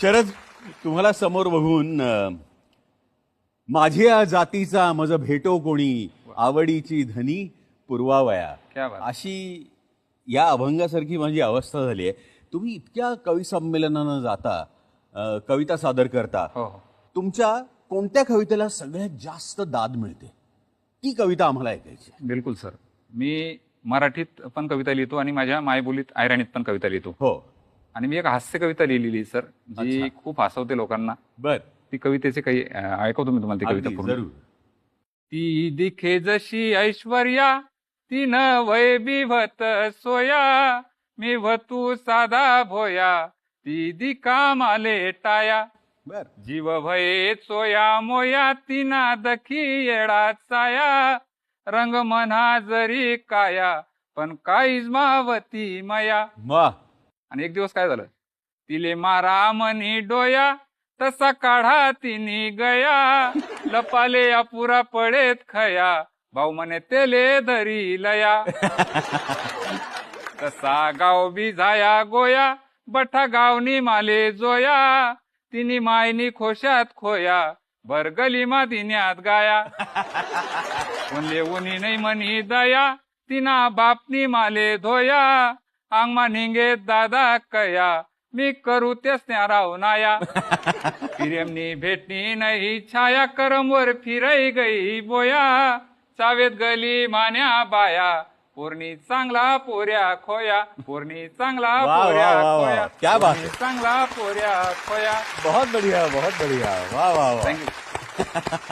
शरद तुम्हाला समोर बघून माझ्या जातीचा मज भेटो कोणी आवडीची धनी पुरवावया. अशी या अभंगासारखी माझी अवस्था झाली आहे. तुम्ही इतक्या कवी संमेलनानं जाता कविता सादर करता. हो हो. तुमच्या कोणत्या कवितेला सगळ्यात जास्त दाद मिळते? ती कविता आम्हाला ऐकायची. बिलकुल सर. मी मराठीत पण कविता लिहितो आणि माझ्या मायबोलीत आयराणीत पण कविता लिहितो. हो. आणि मी एक हास्य कविता लिहिलेली सर जी खूप हसवते लोकांना. बर. ती कवितेचे काही ऐकवतो मी तुम्हाला ती कविता पूर्ण. ती दिखे जशी ऐश्वर्या ती न वय बिभत सोया मी वतू साधा भोया ती दिका माले टाया. बर. जीव भये चोया मोया तिना दखी येडा चाया रंग मना जरी काया पण काहीच मावती मया. आणि एक दिवस काय झालं? तिले मारा मनी डोया तसा काढा तिनी गया. लपाले अपुरा पडेत खया भाऊ म्हणे तेले धरी लया. तसा गाव बी झाया गोया बठा गावनी माले जोया. तिनी मायनी खोशात खोया भरगली मा दिन्यात गाया. उनले उनी नाही म्हणी दया तिना बापनी माले धोया. आंगमा निंगे दादा कया. मी करू तेच राव नाया प्रेमनी भेटणी नाही छाया करमवर फिराई गई बोया. चावेत गली मान्या बाया. पोरणी चांगला पोऱ्या खोया. पोरणी चांगला पोऱ्या. खोया. क्या बात पोरणी है. चांगला पोऱ्या खोया. बहुत बढ़िया बहुत बढ़िया. वाह वाह वाह थँक्यू